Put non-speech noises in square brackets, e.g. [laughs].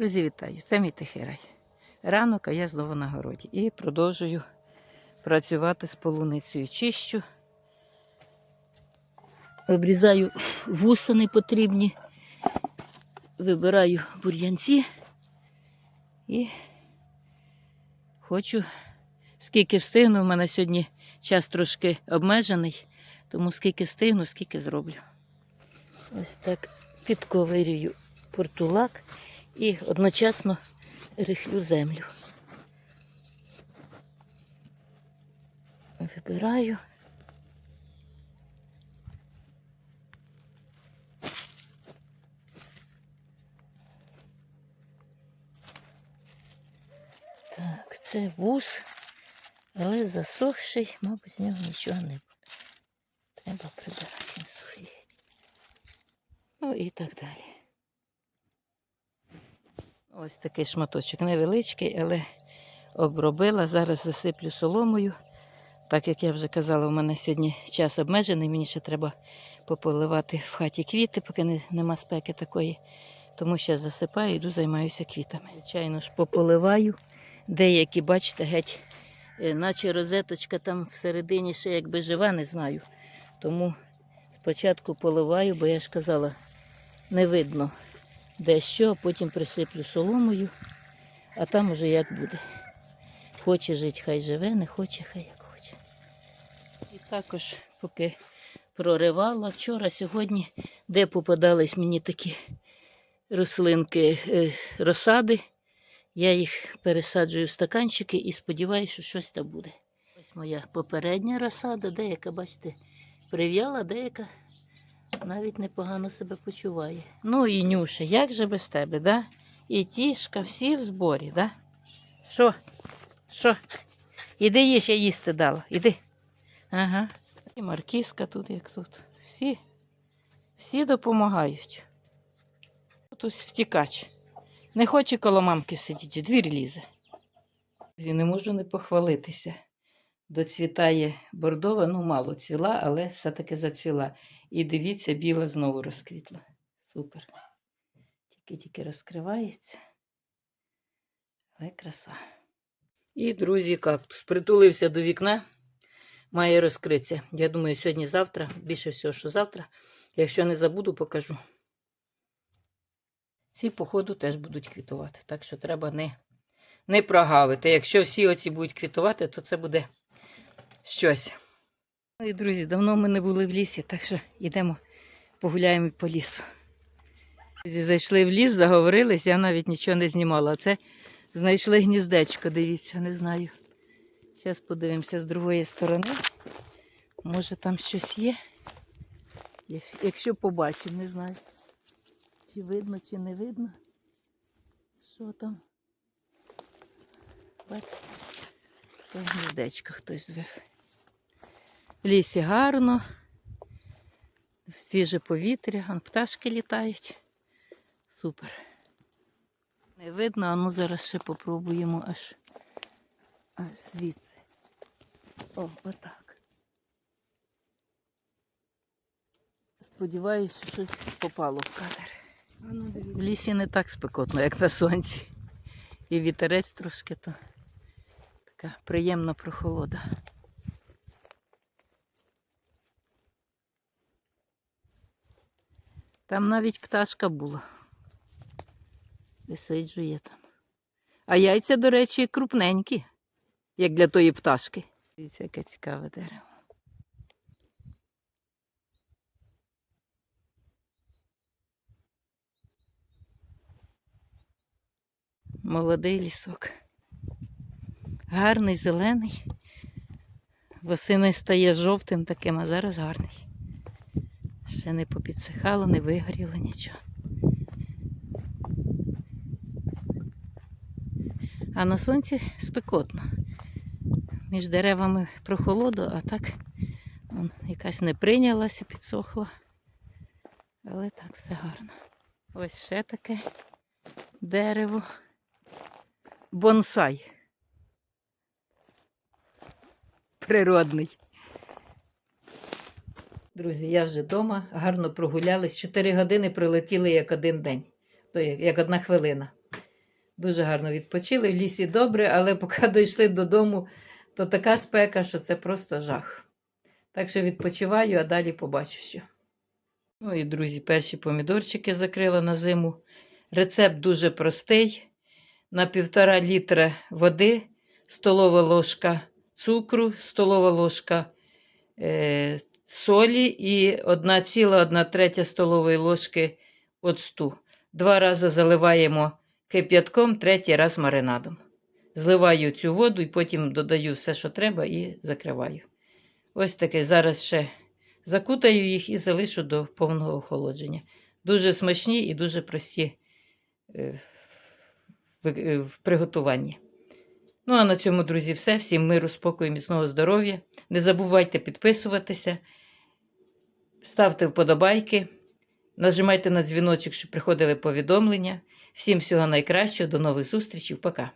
Друзі, вітаю! Це мій тихий рай. Ранок, а я знову на городі. І продовжую працювати з полуницею. Чищу, обрізаю вуса непотрібні, вибираю бур'янці і хочу, скільки встигну, у мене сьогодні час трошки обмежений, тому скільки встигну, скільки зроблю. Ось так підковирюю портулак і одночасно рихлю землю. Вибираю. Так, це вуз, але засохший, мабуть, з нього нічого не буде. Треба прибирати сухий. Ну і так далі. Ось такий шматочок невеличкий, але обробила. Зараз засиплю соломою. Так як я вже казала, у мене сьогодні час обмежений, мені ще треба пополивати в хаті квіти, поки не, нема спеки такої. Тому ще засипаю, йду займаюся квітами. Звичайно ж, пополиваю. Деякі, бачите, геть, е, наче розеточка там всередині ще якби жива, не знаю. Тому спочатку поливаю, бо я ж казала, не видно де що, а потім присиплю соломою, а там уже як буде. Хоче жити, хай живе, не хоче, хай як хоче. І також, поки проривала вчора, сьогодні, де попадались мені такі рослинки, е, розсади, я їх пересаджую в стаканчики і сподіваюся, що щось там буде. Ось моя попередня розсада, деяка, бачите, прив'яла, деяка навіть непогано себе почуває. Ну і Нюша, як же без тебе, да? І тішка, всі в зборі, да? Що? Що? Іди їж, я їсти дала. Іди. Ага. І маркізка тут, як тут. Всі, всі допомагають. Тут ось втікач. Не хоче коло мамки сидіти, в двір лізе. Не можу не похвалитися. Доцвітає бордова, ну мало цвіла, але все-таки зацвіла. І дивіться, біла знову розквітла. Супер. Тільки-тільки розкривається. Але краса. І, друзі, кактус. Притулився до вікна, має розкритися. Я думаю, сьогодні-завтра, більше всього, що завтра. Якщо не забуду, покажу. Ці, походу, теж будуть квітувати. Так що треба не, не прогавити. Якщо всі оці будуть квітувати, то це буде щось. Ну і, друзі, давно ми не були в лісі, так що йдемо погуляємо по лісу. Зайшли в ліс, заговорились, я навіть нічого не знімала. Це знайшли гніздечко, дивіться, не знаю. Зараз подивимося з другої сторони. Може там щось є. Якщо побачимо, не знаю. Чи видно, чи не видно. Що там? Бачите? Це гніздечко хтось звив. В лісі гарно, свіже повітря, вон пташки літають. Супер. Не видно, а ну зараз ще попробуємо аж, аж звідси. О, отак. Сподіваюся, що щось попало в кадр. В лісі не так спекотно, як на сонці. І вітерець трошки то така приємна прохолода. Там навіть пташка була. Висиджує там. А яйця, до речі, крупненькі, як для тої пташки. Дивіться, яке цікаве дерево. Молодий лісок. Гарний, зелений. Восени стає жовтим таким, а зараз гарний. Ще не попідсихало, не вигоріло нічого. А на сонці спекотно. Між деревами прохолоду, а так вон, якась не прийнялася, підсохла. Але так все гарно. Ось ще таке дерево. Бонсай. Природний. Друзі, я вже вдома, гарно прогулялись. Чотири години прилетіли як один день, то як як одна хвилина. Дуже гарно відпочили. В лісі добре, але поки [laughs] дійшли додому, то така спека, що це просто жах. Так що відпочиваю, а далі побачу що. Ну і, друзі, перші помідорчики закрила на зиму. Рецепт дуже простий. На півтора літра води, столова ложка цукру, столова ложка е, солі і 1,1 третя столової ложки оцту. Два рази заливаємо кип'ятком, третій раз маринадом. Зливаю цю воду і потім додаю все, що треба, і закриваю. Ось таке. Зараз ще закутаю їх і залишу до повного охолодження. Дуже смачні і дуже прості е, е, в приготуванні. Ну, а на цьому, друзі, все. Всім миру, спокою, міцного здоров'я. Не забувайте підписуватися, ставте вподобайки, нажимайте на дзвіночок, щоб приходили повідомлення. Всім всього найкращого, до нових зустрічей. Пока!